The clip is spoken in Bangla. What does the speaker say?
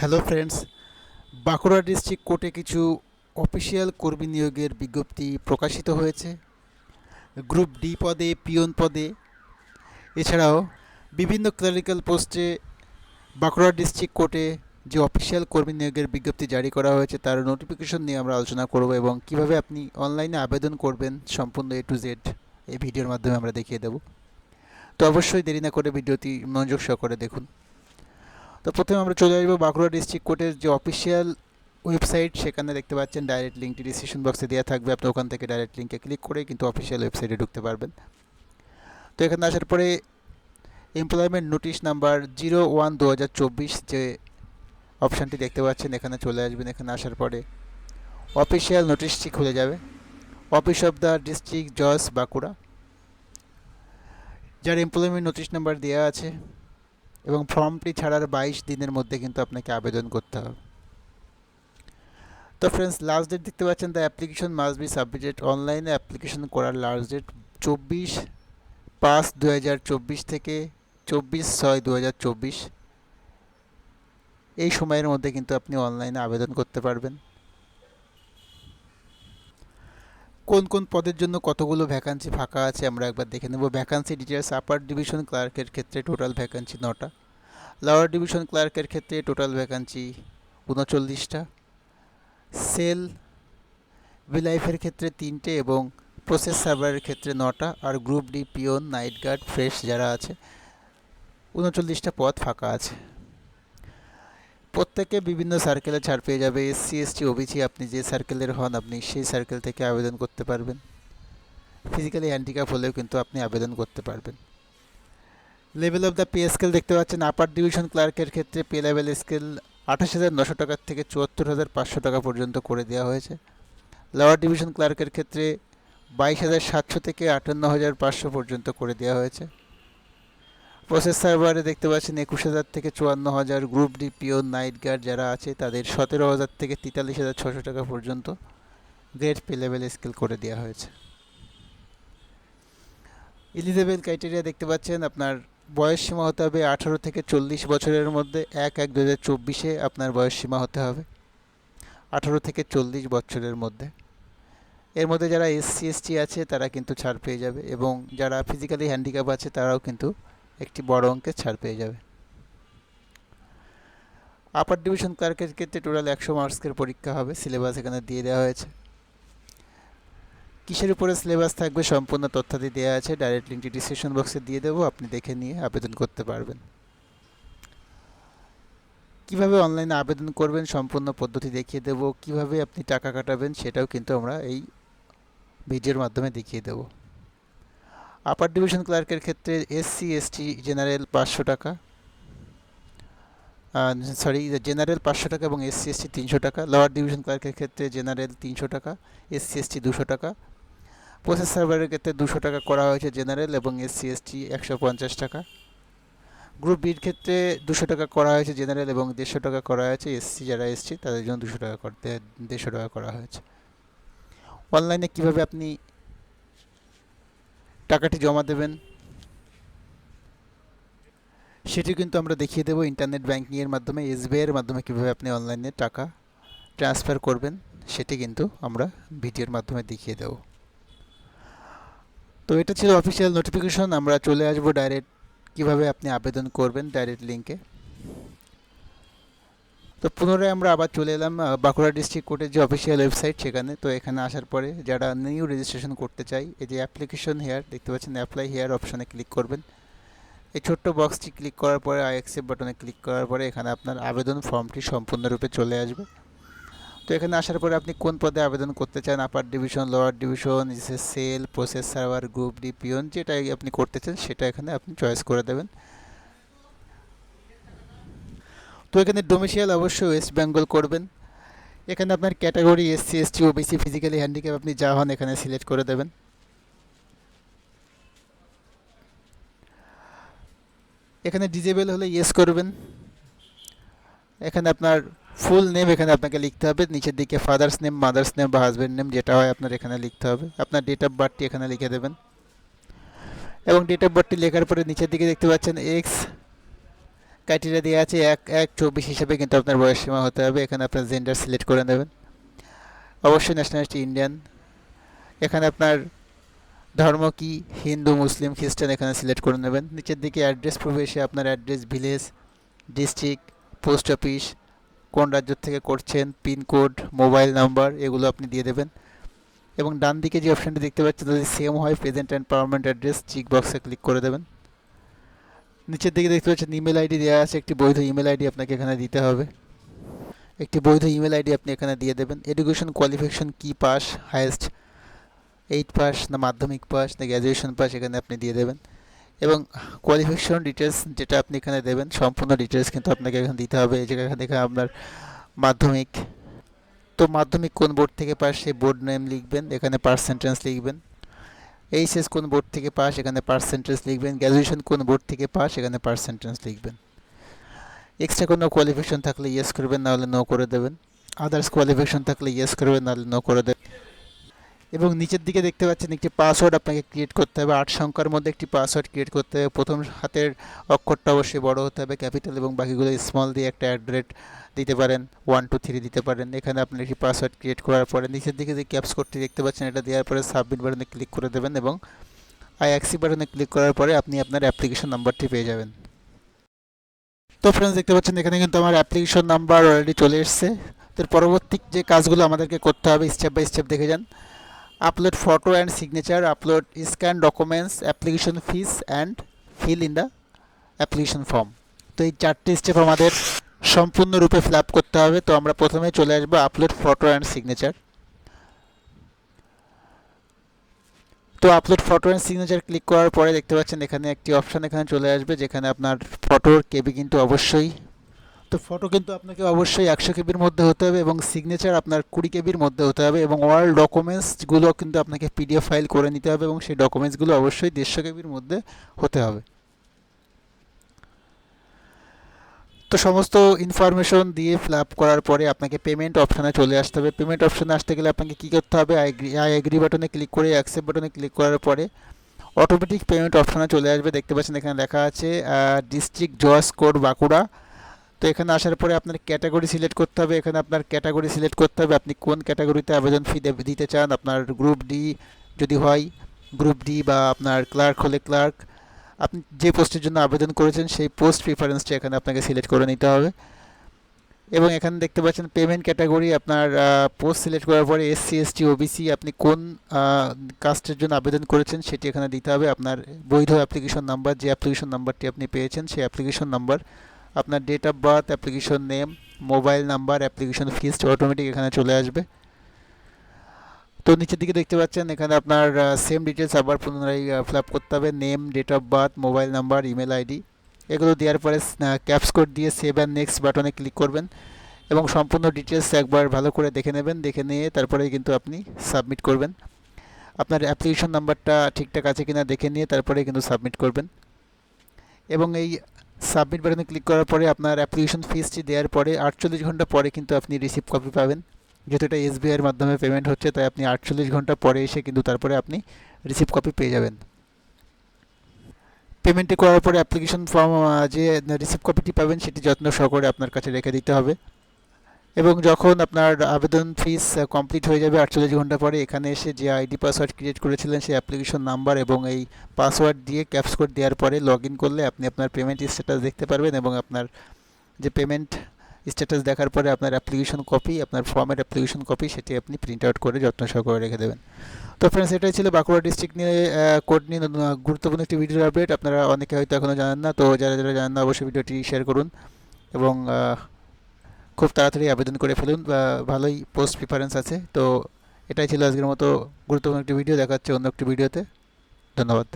হ্যালো ফ্রেন্ডস বাঁকুড়া ডিস্ট্রিক্ট কোর্টে কিছু অফিসিয়াল কর্মী নিয়োগের বিজ্ঞপ্তি প্রকাশিত হয়েছে। গ্রুপ ডি পদে পিয়ন পদে। এছাড়াও বিভিন্ন ক্লারিক্যাল পোস্টে বাঁকুড়া ডিস্ট্রিক্ট কোর্টে যে অফিসিয়াল কর্মী নিয়োগের বিজ্ঞপ্তি জারি করা হয়েছে, তার নোটিফিকেশন নিয়ে আমরা আলোচনা করব এবং কীভাবে আপনি অনলাইনে আবেদন করবেন সম্পূর্ণ এ টু জেড এই ভিডিওর মাধ্যমে আমরা দেখিয়ে দেব। তো অবশ্যই দেরি না করে ভিডিওটি মনোযোগ সহকারে দেখুন। তো প্রথমে আমরা চলে আসব বাঁকুড়া ডিস্ট্রিক্ট কোর্টের যে অফিসিয়াল ওয়েবসাইট সেখানে দেখতে পাচ্ছেন ডাইরেক্ট লিঙ্কটি ডিসক্রিপশন বক্সে দেওয়া থাকবে। আপনি ওখান থেকে ডাইরেক্ট লিঙ্কে ক্লিক করে কিন্তু অফিসিয়াল ওয়েবসাইটে ঢুকতে পারবেন। তো এখানে আসার পরে employment notice number zero one দু হাজার চব্বিশ যে অপশানটি দেখতে পাচ্ছেন, এখানে চলে আসবেন। এখানে আসার পরে অফিসিয়াল নোটিশটি খুলে যাবে। অফিস অফ দ্য ডিস্ট্রিক্ট জজ বাঁকুড়া। যার এমপ্লয়মেন্ট নোটিশ নাম্বার দেওয়া আছে এবং ফর্মটি ছাড়ার বাইশ দিনের মধ্যে কিন্তু আপনাকে আবেদন করতে হবে। তো ফ্রেন্ডস লাস্ট ডেট দেখতে পাচ্ছেন the application must be submitted অনলাইনে অ্যাপ্লিকেশন করার লাস্ট ডেট চব্বিশ পাঁচ দু থেকে চব্বিশ ছয় দু এই সময়ের মধ্যে কিন্তু আপনি অনলাইনে আবেদন করতে পারবেন। কোন কোন পদের জন্য কতগুলো ভ্যাকান্সি ফাঁকা আছে আমরা একবার দেখে নেব। ভ্যাকান্সি ডিটেলস আপার ডিভিশন ক্লার্কের ক্ষেত্রে টোটাল ভ্যাকান্সি নটা। লোয়ার ডিভিশন ক্লার্কের ক্ষেত্রে টোটাল ভ্যাকান্সি উনচল্লিশটা। সেল ভিলাইফের ক্ষেত্রে তিনটে এবং প্রসেস সার্ভারের ক্ষেত্রে নটা আর group D peon night guard fresh যারা আছে, উনচল্লিশটা পদ ফাঁকা আছে। প্রত্যেকে বিভিন্ন সার্কেলে ছাড় পেয়ে যাবে। এসসি এসটি ওবিসি আপনি যে সার্কেলের হন, আপনি সেই সার্কেল থেকে আবেদন করতে পারবেন। ফিজিক্যালি হ্যান্ডিক্যাপ হলেও কিন্তু আপনি আবেদন করতে পারবেন। Level of the pay scale দেখতে পাচ্ছেন আপার ডিভিশন ক্লার্কের ক্ষেত্রে পে লেভেল স্কেল আঠাশ হাজার নশো টাকার থেকে চুয়াত্তর হাজার পাঁচশো টাকা পর্যন্ত করে দেওয়া হয়েছে। লোয়ার ডিভিশন ক্লার্কের ক্ষেত্রে বাইশ হাজার সাতশো থেকে আটান্ন হাজার পাঁচশো পর্যন্ত করে দেওয়া হয়েছে। প্রসেস সার্ভারে দেখতে পাচ্ছেন একুশ হাজার থেকে চুয়ান্ন হাজার group D peon night guard যারা আছে, তাদের সতেরো হাজার থেকে তেতাল্লিশ হাজার ছশো টাকা পর্যন্ত গ্রেড পে লেভেল স্কেল করে দেওয়া হয়েছে। এলিজেবেল ক্রাইটেরিয়া দেখতে পাচ্ছেন, আপনার বয়স সীমা হতে হবে আঠারো থেকে চল্লিশ বছরের মধ্যে, এক এক দু হাজার চব্বিশে আপনার বয়স সীমা হতে হবে আঠারো থেকে চল্লিশ বছরের মধ্যে। এর মধ্যে যারা এসসি, এসটি আছে, তারা কিন্তু ছাড় পেয়ে যাবে এবং যারা ফিজিক্যালি হ্যান্ডিক্যাপ আছে, তারাও কিন্তু একটি বড় অঙ্কের ছাড় পেয়ে যাবে। আপার ডিভিশন ক্লার্কের ক্ষেত্রে টোটাল একশো মার্কসের পরীক্ষা হবে সিলেবাস এখানে দিয়ে দেওয়া হয়েছে। কিসের উপরে সিলেবাস থাকবে সম্পূর্ণ তথ্যাদি দেওয়া আছে ডাইরেক্ট লিঙ্কটি ডিসক্রিপশন বক্সে দিয়ে দেবো, আপনি দেখে নিয়ে আবেদন করতে পারবেন। কীভাবে অনলাইনে আবেদন করবেন, সম্পূর্ণ পদ্ধতি দেখিয়ে দেবো, কীভাবে আপনি টাকা কাটাবেন, সেটাও কিন্তু আমরা এই ভিডিওর মাধ্যমে দেখিয়ে দেবো। আপার ডিভিশন ক্লার্কের ক্ষেত্রে এসসি, এসটি, জেনারেল পাঁচশো টাকা। সরি জেনারেল পাঁচশো টাকা এবং এসসি, এসটি তিনশো টাকা। লোয়ার ডিভিশন ক্লার্কের ক্ষেত্রে জেনারেল তিনশো টাকা, এসসি, এসটি দুশো টাকা। প্রসেস সার্ভারের ক্ষেত্রে দুশো টাকা করা হয়েছে জেনারেল এবং এসসি, এসটি একশো পঞ্চাশ টাকা। গ্রুপ বির ক্ষেত্রে দুশো টাকা করা হয়েছে জেনারেল এবং দেড়শো টাকা করা হয়েছে এসসি যারা এসছি, তাদের জন্য দুশো টাকা করতে, দেড়শো টাকা করা হয়েছে। অনলাইনে কীভাবে আপনি টাকাটি জমা দেবেন। সেটি কিন্তু আমরা দেখিয়ে দেবো ইন্টারনেট ব্যাঙ্কিংয়ের মাধ্যমে এসবিআইয়ের মাধ্যমে কীভাবে আপনি অনলাইনে টাকা ট্রান্সফার করবেন, সেটি কিন্তু আমরা ভিডিওর মাধ্যমে দেখিয়ে দেব। তো এটা ছিল অফিসিয়াল নোটিফিকেশন আমরা চলে আসব ডাইরেক্ট কীভাবে আপনি আবেদন করবেন ডাইরেক্ট লিঙ্কে তো পুনরায় আমরা আবার চলে এলাম বাঁকুড়া ডিস্ট্রিক্ট কোর্টের যে অফিসিয়াল ওয়েবসাইট সেখানে। তো এখানে আসার পরে যারা নিউ রেজিস্ট্রেশন করতে চাই, এই যে অ্যাপ্লিকেশন হেয়ার দেখতে পাচ্ছেন অ্যাপ্লাই হেয়ার অপশানে ক্লিক করবেন। এই ছোট্ট বক্সটি ক্লিক করার পরে আই অ্যাকসেপ্ট বাটনে ক্লিক করার পরে এখানে আপনার আবেদন ফর্মটি সম্পূর্ণরূপে চলে আসবে। তো এখানে আসার পরে আপনি কোন পদে আবেদন করতে চান? Upper division lower division cell process server group D peon যেটাই আপনি করতে চান, সেটা এখানে আপনি চয়েস করে দেবেন। তো এখানে ডোমিসিয়াল অবশ্যই ওয়েস্ট বেঙ্গল করবেন। এখানে আপনার category SC ST OBC physically handicap আপনি যা হন এখানে সিলেক্ট করে দেবেন। এখানে ডিজেবল হলে ইয়েস করবেন। এখানে আপনার ফুল নেম এখানে আপনাকে লিখতে হবে। নিচের দিকে ফাদার্স নেম মাদার্স নেম বা হাজব্যান্ড নেম যেটা হয় আপনার এখানে লিখতে হবে। আপনার ডেট অফ বার্থটি এখানে লিখে দেবেন। এবং ডেট অফ বার্থটি লেখার পরে নিচের দিকে দেখতে পাচ্ছেন এক্স ক্রাইটেরিয়া দেওয়া আছে এক এক চব্বিশ হিসেবে কিন্তু আপনার বয়স সীমা হতে হবে। এখানে আপনার জেন্ডার সিলেক্ট করে নেবেন। অবশ্যই ন্যাশনালিটি ইন্ডিয়ান এখানে আপনার ধর্ম কি? হিন্দু, মুসলিম, খ্রিস্টান এখানে সিলেক্ট করে নেবেন। নিচের দিকে অ্যাড্রেস এসে আপনার address village district post office কোন রাজ্য থেকে করছেন পিনকোড মোবাইল নাম্বার এগুলো আপনি দিয়ে দেবেন। এবং ডান দিকে যে অপশানটি দেখতে পাচ্ছেন যদি সেম হয় present and permanent address check বক্সে ক্লিক করে দেবেন। নিচের দিকে দেখতে পাচ্ছেন ইমেল আইডি দেওয়া আছে, একটি বৈধ ইমেল আইডি আপনাকে এখানে দিতে হবে। একটি বৈধ ইমেল আইডি আপনি এখানে দিয়ে দেবেন। এডুকেশন কোয়ালিফিকেশন কি পাস হায়েস্ট এইট পাস না মাধ্যমিক পাস না গ্র্যাজুয়েশন পাস এখানে আপনি দিয়ে দেবেন। এবং কোয়ালিফিকেশন ডিটেলস যেটা আপনি এখানে দেবেন, সম্পূর্ণ ডিটেলস কিন্তু আপনাকে এখানে দিতে হবে। এই জায়গায় এখানে আপনার মাধ্যমিক, তো মাধ্যমিক কোন বোর্ড থেকে পাস সেই বোর্ড নেম লিখবেন, এখানে পার্সেন্টেন্স লিখবেন। এইচএস কোন বোর্ড থেকে পাস, এখানে পার্সেন্টেজ লিখবেন। গ্র্যাজুয়েশন কোন বোর্ড থেকে পাস, এখানে পার্সেন্টেজ লিখবেন। এক্সট্রা কোনো কোয়ালিফিকেশন থাকলে ইয়েস করবেন, নাহলে নো করে দেবেন। আদার্স কোয়ালিফিকেশন থাকলে ইয়েস করবেন, নাহলে নো করে দেবেন। এবং নিচের দিকে দেখতে পাচ্ছেন একটি পাসওয়ার্ড আপনাকে ক্রিয়েট করতে হবে। আট সংখ্যার মধ্যে একটি পাসওয়ার্ড ক্রিয়েট করতে হবে। প্রথম হাতের অক্ষরটা অবশ্যই বড় হতে হবে। ক্যাপিটাল এবং বাকিগুলো স্মল দিয়ে একটা অ্যাড্রেট দিতে পারেন। ওয়ান টু থ্রি দিতে পারেন। এখানে আপনি একটি পাসওয়ার্ড ক্রিয়েট করার পরে নিচের দিকে যে ক্যাপস কোডটি দেখতে পাচ্ছেন, এটা দেওয়ার পরে সাবমিট বাটনে ক্লিক করে দেবেন এবং আই অ্যাক্সি বাটনে ক্লিক করার পরে আপনি আপনার অ্যাপ্লিকেশন নাম্বারটি পেয়ে যাবেন। তো ফ্রেন্ডস দেখতে পাচ্ছেন, এখানে কিন্তু আমার অ্যাপ্লিকেশন নাম্বার অলরেডি চলে এসছে। তো পরবর্তী যে কাজগুলো আমাদেরকে করতে হবে স্টেপ বাই স্টেপ দেখে যান। Upload photo and signature upload scan documents application fees and fill in the application form তো এই চারটি স্টেপ আমাদের সম্পূর্ণরূপে ফিল আপ করতে হবে। তো আমরা প্রথমে চলে আসব আপলোড ফটো অ্যান্ড সিগনেচার তো upload photo and signature click করার পরে দেখতে পাচ্ছেন এখানে একটি অপশান এখানে চলে আসবে, যেখানে আপনার ফটোর কেবি কিন্তু অবশ্যই তো ফটো কিন্তু আপনাকে অবশ্যই একশো কেবির মধ্যে হতে হবে এবং সিগনেচার আপনার কুড়ি কেবির মধ্যে হতে হবে এবং অল ডকুমেন্টসগুলো কিন্তু আপনাকে পিডিএফ ফাইল করে নিতে হবে এবং সেই ডকুমেন্টসগুলো অবশ্যই দেড়শো কেবির মধ্যে হতে হবে। তো সমস্ত ইনফরমেশন দিয়ে ফিল করার পরে আপনাকে পেমেন্ট অপশানে চলে আসতে হবে। পেমেন্ট অপশানে আসতে গেলে আপনাকে কী করতে হবে? আই এগ্রি বাটনে ক্লিক করে অ্যাকসেপ্ট বাটনে ক্লিক করার পরে অটোমেটিক পেমেন্ট অপশানে চলে আসবে। দেখতে পাচ্ছেন এখানে লেখা আছে ডিস্ট্রিক্ট জজ কোড বাঁকুড়া তো এখানে আসার পরে আপনার ক্যাটাগরি সিলেক্ট করতে হবে, এখানে আপনার ক্যাটাগরি সিলেক্ট করতে হবে, আপনি কোন ক্যাটাগরিতে আবেদন ফি দিতে চান, আপনার গ্রুপ ডি যদি হয় গ্রুপ ডি বা আপনার ক্লার্ক হলে ক্লার্ক আপনি যে পোস্টের জন্য আবেদন করেছেন সেই পোস্ট প্রিফারেন্সটা এখানে আপনাকে সিলেক্ট করে নিতে হবে। এবং এখানে দেখতে পাচ্ছেন পেমেন্ট ক্যাটাগরি আপনার পোস্ট সিলেক্ট করার পরে এসসি এসটি ওবিসি আপনি কোন কাস্টের জন্য আবেদন করেছেন সেটি এখানে দিতে হবে। আপনার বৈধ অ্যাপ্লিকেশন নাম্বার যে অ্যাপ্লিকেশন নাম্বারটি আপনি পেয়েছেন সেই অ্যাপ্লিকেশন নাম্বার আপনার date of birth application name mobile number application fees automatic এখানে চলে আসবে। তো নিচের দিকে দেখতে পাচ্ছেন, এখানে আপনার সেম ডিটেলস আবার পুনরায় ফিল আপ করতে হবে। Name date of birth mobile number email ID এগুলো দেওয়ার পরে ক্যাপস কোড দিয়ে সেভ অ্যান্ড নেক্সট বাটনে ক্লিক করবেন এবং সম্পূর্ণ ডিটেলস একবার ভালো করে দেখে নেবেন। দেখে নিয়ে তারপরে কিন্তু আপনি সাবমিট করবেন। আপনার অ্যাপ্লিকেশন নাম্বারটা ঠিকঠাক আছে কিনা দেখে নিয়ে তারপরে কিন্তু সাবমিট করবেন। এবং এই সাবমিট বাটনে ক্লিক করার পরে আপনার অ্যাপ্লিকেশন ফিসটি দেওয়ার পরে আটচল্লিশ ঘণ্টা পরে কিন্তু আপনি রিসিভ কপি পাবেন। যেহেতু এটা এসবিআইয়ের মাধ্যমে পেমেন্ট হচ্ছে, তাই আপনি আটচল্লিশ ঘণ্টা পরে এসে কিন্তু তারপরে আপনি রিসিভ কপি পেয়ে যাবেন। পেমেন্টটি করার পরে অ্যাপ্লিকেশন ফর্ম যে রিসিভ কপিটি পাবেন, সেটি যত্ন সহকারে আপনার কাছে রেখে দিতে হবে। এবং যখন আপনার আবেদন ফিস কমপ্লিট হয়ে যাবে আটচল্লিশ ঘণ্টা পরে, এখানে এসে যে আইডি পাসওয়ার্ড ক্রিয়েট করেছিলেন সেই অ্যাপ্লিকেশন নাম্বার এবং এই পাসওয়ার্ড দিয়ে ক্যাপস কোড দেওয়ার পরে লগ করলে আপনি আপনার পেমেন্ট স্ট্যাটাস দেখতে পারবেন এবং আপনার যে পেমেন্ট স্ট্যাটাস দেখার পরে আপনার অ্যাপ্লিকেশন কপি আপনার ফর্মের অ্যাপ্লিকেশন কপি সেটি আপনি প্রিন্ট আউট করে যত্ন সহকারে রেখে দেবেন। তো ফ্রেন্ডস এটাই ছিল বাঁকুড়া ডিস্ট্রিক্ট নিয়ে কোড নিয়ে গুরুত্বপূর্ণ একটি ভিডিও আপডেট আপনারা অনেকে হয়তো এখনও জানেন না, তো যারা যারা জানেন না, অবশ্যই ভিডিওটি শেয়ার করুন এবং খুব তাড়াতাড়ি আবেদন করে ফেলুন, বা ভালোই পোস্ট প্রিফারেন্স আছে। তো এটাই ছিল আজকের মতো গুরুত্বপূর্ণ একটি ভিডিও দেখাচ্ছে অন্য একটি ভিডিওতে ধন্যবাদ।